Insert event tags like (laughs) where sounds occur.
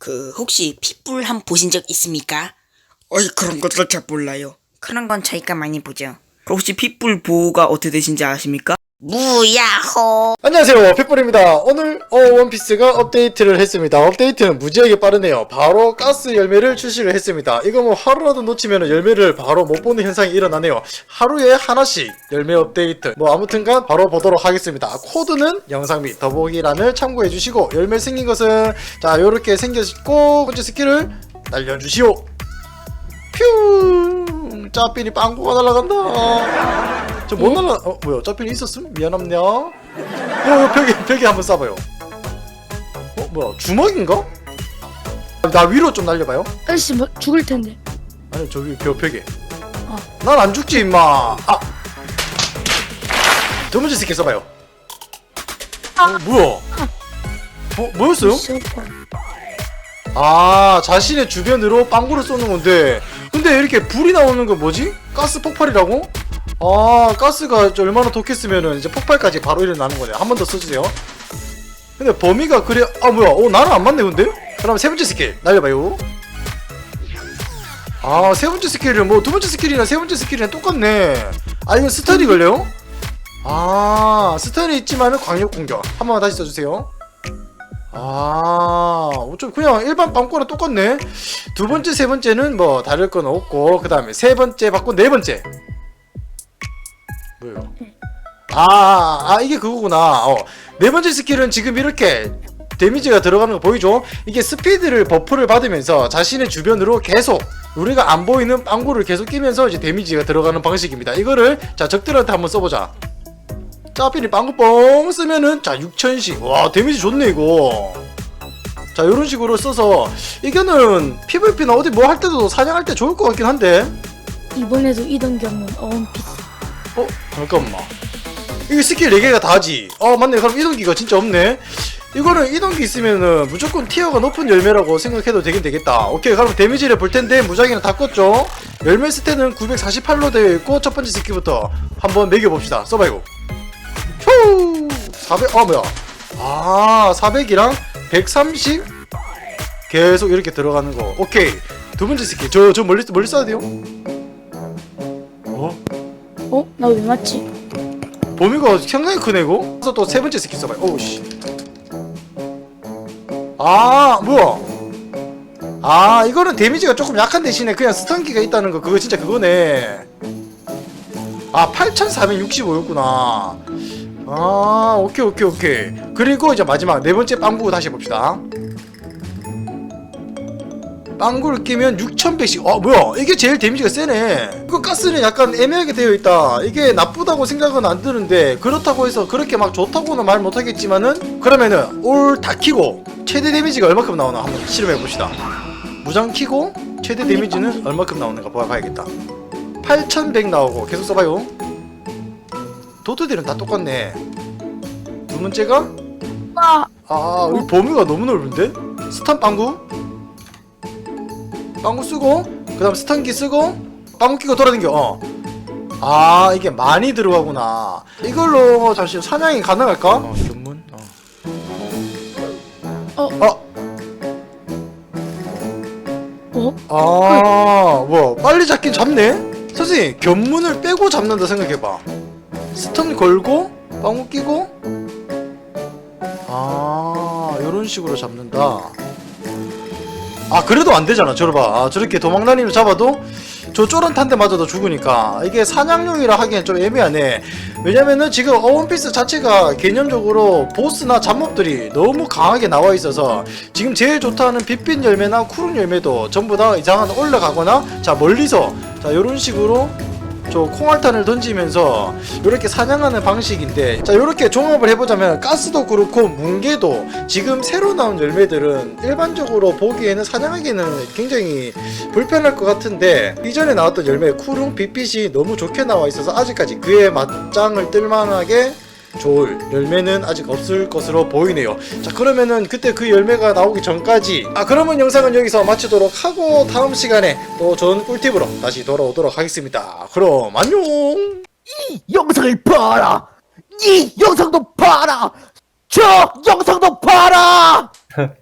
그 혹시 핏불 한 보신 적 있습니까? 어이 그런 것들 잘 몰라요. 그런 건 저희가 많이 보죠. 그럼 혹시 핏불 보호가 어떻게 되신지 아십니까? 무야호. 안녕하세요 핏불입니다. 오늘 어 원피스가 업데이트를 했습니다. 업데이트는 무지하게 빠르네요. 바로 가스 열매를 출시를 했습니다. 이거 뭐 하루라도 놓치면 열매를 바로 못 보는 현상이 일어나네요. 하루에 하나씩 열매 업데이트. 뭐 아무튼간 바로 보도록 하겠습니다. 코드는 영상 및 더보기란을 참고해 주시고 열매 생긴 것은 자 요렇게 생겼고 번째 스킬을 날려주시오. 퓨! 짜삐니 빵꾸가 날아간다 저못 날라 어 뭐야 짜삐니 있었음? 미안합냐 어, 어 벽에 벽에 한번 쏴봐요 어 뭐야 주먹인가? 나 위로 좀 날려봐요 아저씨 뭐 죽을 텐데. 아니 저기 벽 벽에 난안 죽지 임마 아! 두 번째 스킬 써봐요 어 뭐야 어 뭐였어요? 아 자신의 주변으로 빵구를 쏘는 건데 근데 이렇게 불이 나오는 건 뭐지? 가스 폭발이라고? 아 가스가 저 얼마나 독했으면은 이제 폭발까지 바로 일어나는 거네 한 번 더 써주세요 근데 범위가 그래 아 뭐야 어 나는 안 맞네 근데? 그럼 세 번째 스킬 날려봐요 아 세 번째 스킬은 뭐 두 번째 스킬이나 세 번째 스킬이랑 똑같네 아 이건 스턴이 걸려요? 아 스턴이 있지만은 광역 공격 한 번만 다시 써주세요 아, 어쩜 그냥 일반 빵꾸랑 똑같네. 두 번째, 세 번째는 뭐 다를 건 없고, 그 다음에 세 번째 받고 네 번째. 뭐예요? 아, 아, 아, 이게 그거구나. 어, 네 번째 스킬은 지금 이렇게 데미지가 들어가는 거 보이죠? 이게 스피드를 버프를 받으면서 자신의 주변으로 계속 우리가 안 보이는 빵구를 계속 끼면서 이제 데미지가 들어가는 방식입니다. 이거를 자 적들한테 한번 써보자. 짜피니 빵구 뻥 쓰면은 자 6천씩 와 데미지 좋네 이거 자 요런 식으로 써서 이거는 PVP나 어디 뭐 할 때도 사냥할 때 좋을 것 같긴 한데 이번에도 이동경은 어원피스. 어 잠깐만. 이게 스킬 4개가 다지. 어 맞네. 그럼 이동기가 진짜 없네. 이거는 이동기 있으면은 무조건 티어가 높은 열매라고 생각해도 되긴 되겠다. 오케이. 그럼 데미지를 볼 텐데 무작위는 다 껐죠? 열매 스탯은 948로 되어 있고 첫 번째 스킬부터 한번 매겨봅시다. 써봐요 휴 400, 아 뭐야. 아 400이랑 130 계속 이렇게 들어가는 거. 오케이. 두 번째 스킬. 저저 멀리 멀리 쏴야 돼요? 어? 어? 나 왜 맞지? 범위가 상당히 크네 이거? 그래서 또 세 번째 스킬 써봐요. 오우씨. 아 뭐야? 아 이거는 데미지가 조금 약한 대신에 그냥 스턴기가 있다는 거 그거 진짜 그거네. 아 8465였구나. 아 오케이 오케이 오케이. 그리고 이제 마지막 네 번째 빵구 다시 봅시다 빵구를 끼면 6100씩. 어 뭐야? 이게 제일 데미지가 세네. 이거 가스는 약간 애매하게 되어 있다. 이게 나쁘다고 생각은 안 드는데 그렇다고 해서 그렇게 막 좋다고는 말 못하겠지만은 그러면은 올 다 키고 최대 데미지가 얼마큼 나오나 한번 실험해 봅시다. 무장 키고 최대 데미지는 얼마큼 나오는가 봐- 봐야겠다. 8100 나오고 계속 써봐요. 도트들은 다 똑같네. 두 번째가? 아, 아, 우리 범위가 너무 넓은데? 스탄 빵구? 빵구 쓰고, 그 다음 스탄기 쓰고, 빵구 끼고 돌아다녀, 어. 아, 이게 많이 들어가구나. 이걸로 잠시 사냥이 가능할까? 어, 견문? 어. 어. 어, 어? 아, 뭐, 빨리 잡긴 잡네? 선생님, 견문을 빼고 잡는다 생각해봐. 스턴 걸고, 빵구 끼고, 아, 요런 식으로 잡는다. 아, 그래도 안 되잖아. 저러 봐. 아, 저렇게 도망다니면서 잡아도 저 쪼란탄 데 맞아도 죽으니까 이게 사냥용이라 하기엔 좀 애매하네. 왜냐면은 지금 어원피스 자체가 개념적으로 보스나 잡몹들이 너무 강하게 나와 있어서 지금 제일 좋다는 빛빛 열매나 푸른 열매도 전부 다 이상한 올라가거나 자 멀리서 자 요런 식으로 저 콩알탄을 던지면서 이렇게 사냥하는 방식인데 자 이렇게 종합을 해보자면 가스도 그렇고 뭉게도 지금 새로 나온 열매들은 일반적으로 보기에는 사냥하기에는 굉장히 불편할 것 같은데 이전에 나왔던 열매 쿠룽 빛빛이 너무 좋게 나와 있어서 아직까지 그에 맞짱을 뜰만하게 좋을 열매는 아직 없을 것으로 보이네요. 자 그러면은 그때 그 열매가 나오기 전까지 아 그러면 영상은 여기서 마치도록 하고 다음 시간에 또 좋은 꿀팁으로 다시 돌아오도록 하겠습니다. 그럼 안녕. 영상을 봐라! 이 영상도 봐라! 저 영상도 봐라! (laughs)